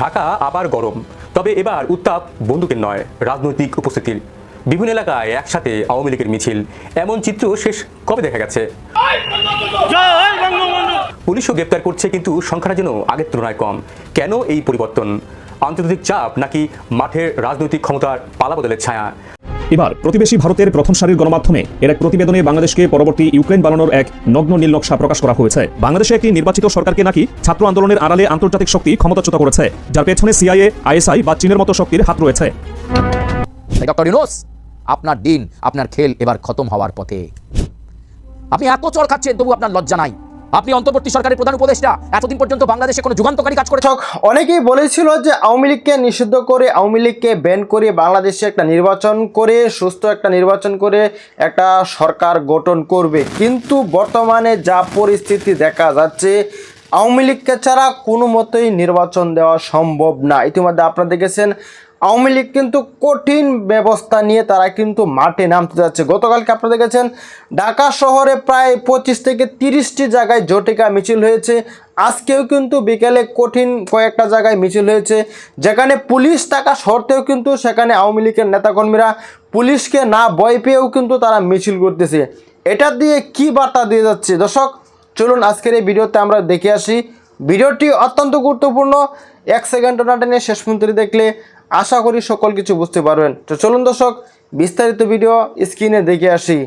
ঢাকা আবার গরম। তবে এবার উত্তাপ বন্দুকের নয়, রাজনৈতিক উপস্থিতির। বিভিন্ন এলাকায় একসাথে আওয়ামী লীগের মিছিল। এমন চিত্র শেষ কবে দেখা গেছে? পুলিশও গ্রেপ্তার করছে, কিন্তু সংখ্যাটা যেন আগের তুলনায় কম। কেন এই পরিবর্তন? আন্তর্জাতিক চাপ নাকি মাঠের রাজনৈতিক ক্ষমতার পালা বদলের ছায়া? এবার প্রতিবেশী ভারতের প্রথম সারির গণমাধ্যমে এর এক প্রতিবেদনে বাংলাদেশকে পরবর্তী ইউক্রেন বানানোর এক নগ্ন নীল নকশা প্রকাশ করা হয়েছে। বাংলাদেশে একটি নির্বাচিত সরকারকে নাকি ছাত্র আন্দোলনের আড়ালে আন্তর্জাতিক শক্তি ক্ষমতাচ্যুত করেছে, যার পেছনে সিআইএ, আইএসআই বা চীনের মতো শক্তির হাত রয়েছে। আপনার দিন, আপনার খেল এবার খতম হওয়ার পথে। আপনি এত চর খাচ্ছেন, তবু আপনার লজ্জা নাই। আপনি অন্তর্বর্তী সরকারের প্রধান উপদেষ্টা, এতদিন পর্যন্ত বাংলাদেশে কোনো যুগান্তকারী কাজ করেছে অনেকেই বলেছিল যে আওয়ামী লীগকে নিষিদ্ধ করে, আওয়ামী লীগকে ব্যান করে বাংলাদেশে একটা নির্বাচন করে, সুস্থ একটা নির্বাচন করে একটা সরকার গঠন করবে। কিন্তু বর্তমানে যা পরিস্থিতি দেখা যাচ্ছে, আওয়ামী লীগকে ছাড়া কোনো মতেই নির্বাচন দেওয়া সম্ভব না। ইতিমধ্যে আপনারা দেখেছেন আওয়ামী লীগ কিন্তু কঠিন ব্যবস্থা নিয়ে তারা কিন্তু মাঠে নামতে যাচ্ছে। গতকালকে আপনারা দেখেছেন, ঢাকা শহরে প্রায় পঁচিশ থেকে তিরিশটি জায়গায় জটিকা মিছিল হয়েছে। আজকেও কিন্তু বিকেলে কঠিন কয়েকটা জায়গায় মিছিল হয়েছে। যেখানে পুলিশ থাকা সত্ত্বেও কিন্তু সেখানে আওয়ামী লীগের নেতাকর্মীরা পুলিশকে না ভয় পেয়েও কিন্তু তারা মিছিল করতেছে। এটা দিয়ে কি বার্তা দিয়ে যাচ্ছে? দর্শক, চলুন আজকের এই ভিডিওতে আমরা দেখে আসি ভিডিওটি অত্যন্ত গুরুত্বপূর্ণ। এক সেকেন্ড না শেষ পর্যন্ত দেখলে আশা করি সকল কিছু বুঝতে পারবেন। তো চলুন দর্শক, বিস্তারিত ভিডিও স্ক্রিনে দেখে আসি।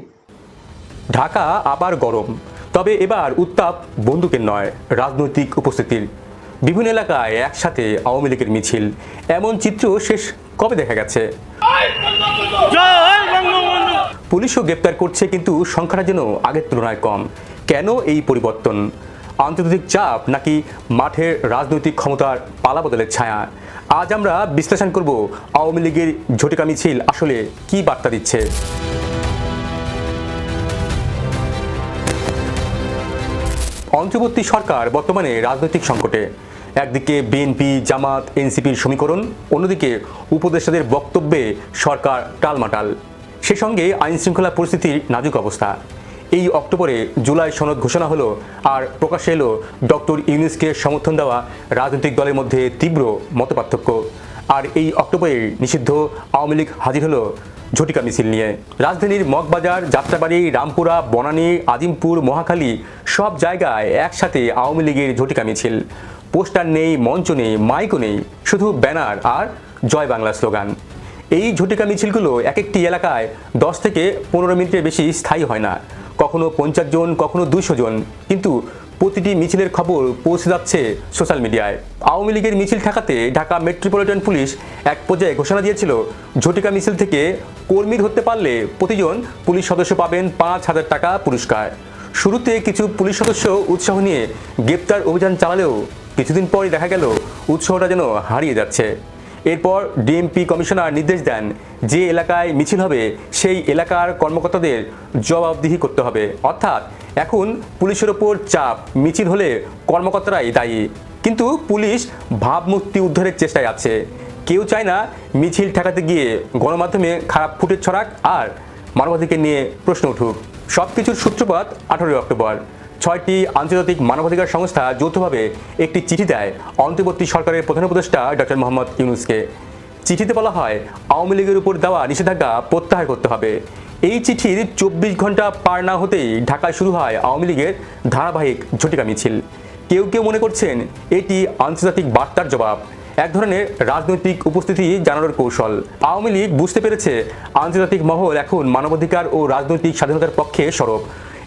ঢাকা আবার গরম। তবে এবার উত্তাপ বন্দুকের নয়, রাজনৈতিক উপস্থিতির। বিভিন্ন এলাকায় একসাথে আওয়ামী লীগের মিছিল। এমন চিত্র শেষ কবে দেখা গেছে? পুলিশও গ্রেপ্তার করছে, কিন্তু সংখ্যাটা যেন আগের তুলনায় কম। কেন এই পরিবর্তন? আন্তর্জাতিক চাপ নাকি মাঠের রাজনৈতিক ক্ষমতার পালা বদলের ছায়া? আজ আমরা বিশ্লেষণ করব আওয়ামী লীগের ঝটিকা মিছিল আসলে কি বার্তা দিচ্ছে? অন্তর্বর্তী সরকার বর্তমানে রাজনৈতিক সংকটে। একদিকে বিএনপি, জামাত, এনসিপির সমীকরণ, অন্যদিকে উপদেষ্টাদের বক্তব্যে সরকার টালমাটাল। সে সঙ্গে আইন শৃঙ্খলা পরিস্থিতির নাজুক অবস্থা। এই অক্টোবরে জুলাই সনদ ঘোষণা হলো আর প্রকাশ্যে এলো ডক্টর ইউনুসকে সমর্থন দেওয়া রাজনৈতিক দলের মধ্যে তীব্র মতপার্থক্য। আর এই অক্টোবরে নিষিদ্ধ আওয়ামী লীগ হাজির হলো ঝটিকা মিছিল নিয়ে। রাজধানীর মগবাজার, যাত্রাবাড়ি, রামপুরা, বনানী, আজিমপুর, মহাখালী সব জায়গায় একসাথে আওয়ামী লীগের ঝটিকা মিছিল। পোস্টার নেই, মঞ্চ নেই, মাইকও নেই, শুধু ব্যানার আর জয় বাংলা স্লোগান। এই ঝটিকা মিছিলগুলো এক একটি এলাকায় দশ থেকে পনেরো মিনিটের বেশি স্থায়ী হয় না। কখনো পঞ্চাশ জন, কখনো দুশো জন। কিন্তু প্রতিটি মিছিলের খবর পৌঁছে যাচ্ছে সোশ্যাল মিডিয়ায়। আওয়ামী লীগের মিছিল ঠেকাতে ঢাকা মেট্রোপলিটন পুলিশ এক পর্যায়ে ঘোষণা দিয়েছিল, ঝটিকা মিছিল থেকে কর্মী ধরতে পারলে প্রতিজন পুলিশ সদস্য পাবেন পাঁচ হাজার টাকা পুরস্কার। শুরুতে কিছু পুলিশ সদস্য উৎসাহ নিয়ে গ্রেপ্তার অভিযান চালালেও কিছুদিন পরই দেখা গেল, উৎসাহটা যেন হারিয়ে যাচ্ছে। এরপর ডিএমপি কমিশনার নির্দেশ দেন যে এলাকায় মিছিল হবে, সেই এলাকার কর্মকর্তাদের জবাবদিহি করতে হবে। অর্থাৎ এখন পুলিশের ওপর চাপ, মিছিল হলে কর্মকর্তারাই দায়ী। কিন্তু পুলিশ ভাবমূর্তি উদ্ধারের চেষ্টায় আছে। কেউ চায় না মিছিল ঠেকাতে গিয়ে গণমাধ্যমে খারাপ ফুটেজ ছড়াক আর মানবাধিকার নিয়ে প্রশ্ন উঠুক। সব কিছুর সূত্রপাত আঠারোই অক্টোবর। ছয়টি আন্তর্জাতিক মানবাধিকার সংস্থা যৌথভাবে একটি চিঠি দেয়। অন্তর্বর্তী সরকারের প্রধান উপদেষ্টা ডক্টর মোহাম্মদ ইউনুসকে। চিঠিতে বলা হয়, আওয়ামী লীগের উপর দেওয়া নিষেধাজ্ঞা প্রত্যাহার করতে হবে। এই চিঠির চব্বিশ ঘণ্টা পার না হতেই ঢাকায় শুরু হয় আওয়ামী লীগের ধারাবাহিক ঝটিকা মিছিল। কেউ কেউ মনে করছেন, এটি আন্তর্জাতিক বার্তার জবাব। এক ধরনের রাজনৈতিক উপস্থিতি জানানোর কৌশল। আওয়ামী লীগ বুঝতে পেরেছে, আন্তর্জাতিক মহল এখন মানবাধিকার ও রাজনৈতিক স্বাধীনতার পক্ষে সরব।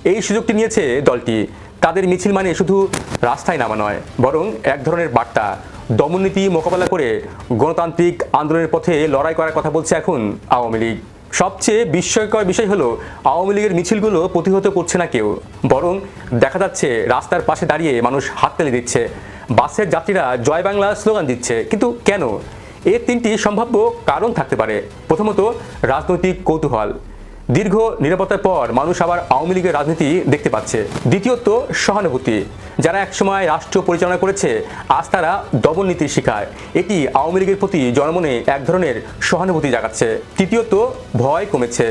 এই সুযোগটি নিয়েছে দলটি। তাদের মিছিল মানে শুধু রাস্তায় নামা নয়, বরং এক ধরনের বার্তা। দমননীতি মোকাবেলা করে গণতান্ত্রিক আন্দোলনের পথে লড়াই করার কথা বলছে এখন আওয়ামী লীগ। সবচেয়ে বিস্ময়কর বিষয় হলো, আওয়ামী লীগের মিছিলগুলো প্রতিহত করছে না কেউ, বরং দেখা যাচ্ছে রাস্তার পাশে দাঁড়িয়ে মানুষ হাততালি দিচ্ছে। বাসের যাত্রীরা জয় বাংলা স্লোগান দিচ্ছে। কিন্তু কেন? এর তিনটি সম্ভাব্য কারণ থাকতে পারে। প্রথমত, রাজনৈতিক কৌতূহল। দীর্ঘ নিরাপত্তার পর মানুষ আবার আওয়ামী লীগের রাজনীতি দেখতে পাচ্ছে। দ্বিতীয়ত সহানুভূতি। যারা একসময় রাষ্ট্র পরিচালনা করেছে, আজ তারা দমন নীতির শিকার। এটি আওয়ামী লীগের প্রতি জনমনে এক ধরনের সহানুভূতি জাগাচ্ছে। তৃতীয়ত ভয় কমেছে।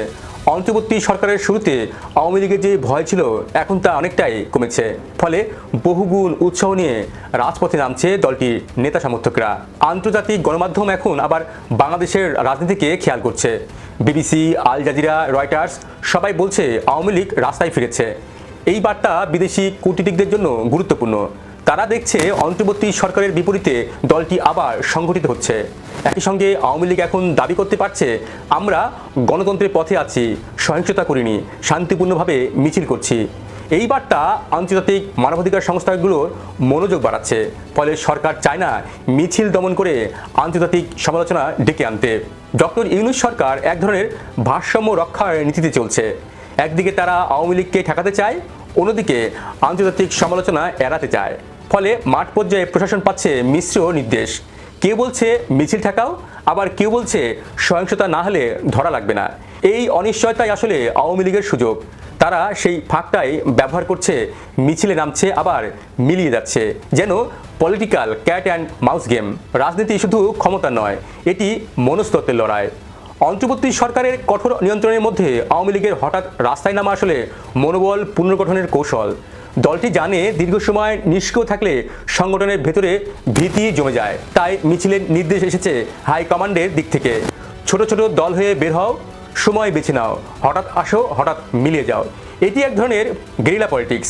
অন্তর্বর্তী সরকারের শুরুতে আওয়ামী লীগের যে ভয় ছিল, এখন তা অনেকটাই কমেছে। ফলে বহুগুণ উৎসাহ নিয়ে রাজপথে নামছে দলটির নেতা সমর্থকরা। আন্তর্জাতিক গণমাধ্যম এখন আবার বাংলাদেশের রাজনীতিকে খেয়াল করছে। বিবিসি, আল জাজিরা, রয়টার্স সবাই বলছে আওয়ামী লীগ রাস্তায় ফিরেছে। এই বার্তা বিদেশি কূটনীতিকদের জন্য গুরুত্বপূর্ণ। তারা দেখছে অন্তর্বর্তী সরকারের বিপরীতে দলটি আবার সংগঠিত হচ্ছে। একই সঙ্গে আওয়ামী লীগ এখন দাবি করতে পারছে, আমরা গণতন্ত্রের পথে আছি, সহিংসতা করিনি, শান্তিপূর্ণভাবে মিছিল করছি। এই বার্তা আন্তর্জাতিক মানবাধিকার সংস্থাগুলোর মনোযোগ বাড়াচ্ছে, ফলে সরকার চায় না মিছিল দমন করে আন্তর্জাতিক সমালোচনা ডেকে আনতে। ডক্টর ইউনুস সরকার এক ধরনের ভারসাম্য রক্ষার নীতিতে চলছে। একদিকে তারা আওয়ামী লীগকে ঠেকাতে চায়, অন্যদিকে আন্তর্জাতিক সমালোচনা এড়াতে চায়। ফলে মাঠ পর্যায়ে প্রশাসন পাচ্ছে মিশ্র নির্দেশ। কেউ বলছে মিছিল ঠেকাও, আবার কেউ বলছে সহিংসতা না হলে ধরা লাগবে না। এই অনিশ্চয়তাই আসলে আওয়ামী লীগের সুযোগ। তারা সেই ফাঁকটাই ব্যবহার করছে, মিছিলে নামছে, আবার মিলিয়ে যাচ্ছে। যেন political cat and mouse game. রাজনীতি শুধু ক্ষমতা নয়, এটি মনস্তত্ত্বের লড়াই। অন্তর্বর্তী সরকারের কঠোর নিয়ন্ত্রণের মধ্যে আওয়ামী লীগের হঠাৎ রাস্তায় নামা আসলে মনোবল পুনর্গঠনের কৌশল। দলটি জানে দীর্ঘ সময় নিষ্ক্রিয় থাকলে সংগঠনের ভেতরে ভীতি জমে যায়। তাই মিছিলের নির্দেশ এসেছে হাইকমান্ডের দিক থেকে। ছোট ছোট দল হয়ে বের হও, সময় বেছে নাও, হঠাৎ আসো, হঠাৎ মিলিয়ে যাও। এটি এক ধরনের গেরিলা পলিটিক্স।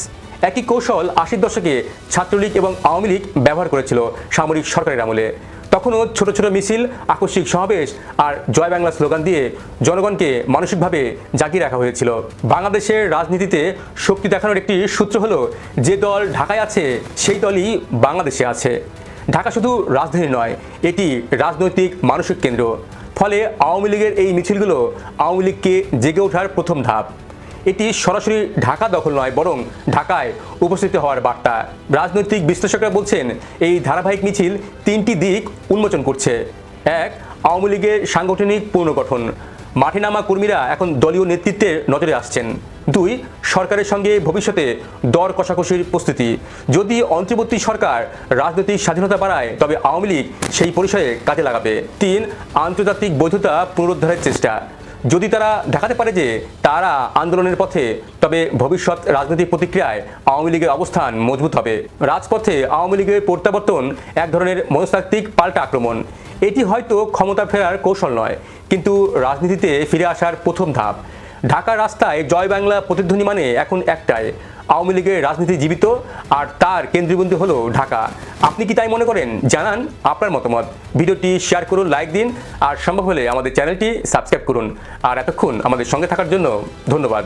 একই কৌশল আশির দশকে ছাত্রলীগ এবং আওয়ামী লীগ ব্যবহার করেছিল সামরিক সরকারের আমলে। তখনও ছোট ছোট মিছিল, আকস্মিক সমাবেশ আর জয় বাংলা স্লোগান দিয়ে জনগণকে মানসিকভাবে জাগিয়ে রাখা হয়েছিল। বাংলাদেশের রাজনীতিতে শক্তি দেখানোর একটি সূত্র হলো, যে দল ঢাকায় আছে, সেই দলই বাংলাদেশে আছে। ঢাকা শুধু রাজধানী নয়, এটি রাজনৈতিক মানসিক কেন্দ্র। ফলে আওয়ামী লীগের এই মিছিলগুলো আওয়ামী লীগকে জেগে ওঠার প্রথম ধাপ। এটি সরাসরি ঢাকা দখল নয়, বরং ঢাকায় উপস্থিত হওয়ার বার্তা। রাজনৈতিক বিশ্লেষকরা বলছেন, এই ধারাবাহিক মিছিল তিনটি দিক উন্মোচন করছে। এক, আওয়ামী লীগের সাংগঠনিক পুনর্গঠন। মাঠে নামা কর্মীরা এখন দলীয় নেতৃত্বের নজরে আসছেন। দুই, সরকারের সঙ্গে ভবিষ্যতে দর কষাকষির প্রস্তুতি। যদি অন্তর্বর্তী সরকার রাজনৈতিক স্বাধীনতা বাড়ায়, তবে আওয়ামী লীগ সেই পরিসরে কাজে লাগাবে। তিন, আন্তর্জাতিক বৈধতা পুনরুদ্ধারের চেষ্টা। যদি তারা দেখাতে পারে যে তারা আন্দোলনের পথে, তবে ভবিষ্যৎ রাজনৈতিক প্রতিক্রিয়ায় আওয়ামী লীগের অবস্থান মজবুত হবে। রাজপথে আওয়ামী লীগের প্রত্যাবর্তন এক ধরনের মনস্তাত্ত্বিক পাল্টা আক্রমণ। এটি হয়তো ক্ষমতা ফেরার কৌশল নয়, কিন্তু রাজনীতিতে ফিরে আসার প্রথম ধাপ। ঢাকার রাস্তায় জয় বাংলা প্রতিধ্বনি মানে এখন একটাই। আওয়ামী লীগের রাজনীতি জীবিত আর তার কেন্দ্রবিন্দু হলো ঢাকা। আপনি কি তাই মনে করেন? জানান আপনার মতামত। ভিডিওটি শেয়ার করুন, লাইক দিন আর সম্ভব হলে আমাদের চ্যানেলটি সাবস্ক্রাইব করুন। আর এতক্ষণ আমাদের সঙ্গে থাকার জন্য ধন্যবাদ।